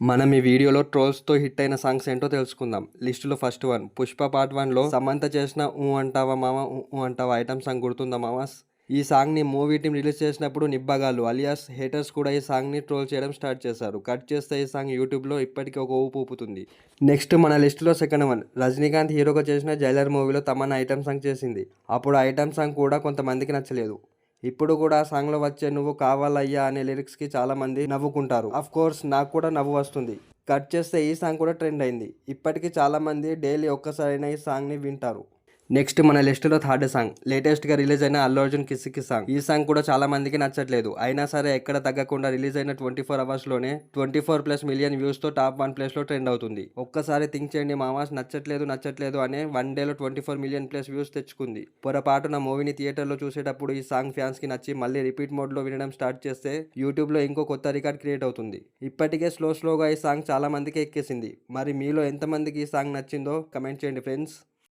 మనం ఈ వీడియోలో ట్రోల్స్తో హిట్ అయిన సాంగ్స్ ఏంటో తెలుసుకుందాం. లిస్టులో ఫస్ట్ వన్ పుష్ప పార్ట్ వన్లో సమంత చేసిన ఊ అంటావా మామ ఊ అంటావా ఐటమ్ సాంగ్ గుర్తుందా మామాస్? ఈ సాంగ్ని మూవీ టీం రిలీజ్ చేసినప్పుడు నిబ్బగాళ్ళు అలియాస్ హేటర్స్ కూడా ఈ సాంగ్ని ట్రోల్ చేయడం స్టార్ట్ చేశారు. కట్ చేస్తే ఈ సాంగ్ యూట్యూబ్లో ఇప్పటికీ ఒక ఊపు ఊపుతుంది. నెక్స్ట్ మన లిస్టులో సెకండ్ వన్ రజనీకాంత్ హీరోగా చేసిన జైలర్ మూవీలో తమన్ ఐటమ్ సాంగ్ చేసింది. అప్పుడు ఐటమ్ సాంగ్ కూడా కొంతమందికి నచ్చలేదు. ఇప్పుడు కూడా సాంగ్లో వచ్చే నువ్వు కావాలయ్యా అనే లిరిక్స్కి చాలా మంది నవ్వుకుంటారు. అఫ్ కోర్స్ నాకు కూడా నవ్వు వస్తుంది. కట్ చేస్తే ఈ సాంగ్ కూడా ట్రెండ్ అయింది. ఇప్పటికీ చాలా మంది డైలీ ఒక్కసారైనా ఈ సాంగ్ని వింటారు. నెక్స్ట్ మన లిస్టులో థర్డ్ సాంగ్. లేటెస్ట్గా రిలీజ్ అయిన అల్లు అర్జున్ కిసికి సాంగ్. ఈ సాంగ్ కూడా చాలా మందికి నచ్చట్లేదు. అయినా సరే ఎక్కడ తగ్గకుండా రిలీజ్ అయిన ట్వంటీ ఫోర్ అవర్స్లోనే ట్వంటీ ఫోర్ ప్లస్ మిలియన్ వ్యూస్తో టాప్ వన్ ప్లేస్లో ట్రెండ్ అవుతుంది. ఒక్కసారి థింక్ చేయండి మామాస్ నచ్చట్లేదు నచ్చట్లేదు అనే వన్ డేలో twenty four million plus views తెచ్చుకుంది. పొరపాటున మూవీని థియేటర్లో చూసేటప్పుడు ఈ సాంగ్ ఫ్యాన్స్కి నచ్చి మళ్ళీ రిపీట్ మోడ్లో వినడం స్టార్ట్ చేస్తే యూట్యూబ్లో ఇంకో కొత్త రికార్డ్ క్రియేట్ అవుతుంది. ఇప్పటికే స్లో స్లోగా ఈ సాంగ్ చాలా మందికి ఎక్కేసింది. మరి మీలో ఎంతమందికి ఈ సాంగ్ నచ్చిందో కమెంట్ చేయండి ఫ్రెండ్స్.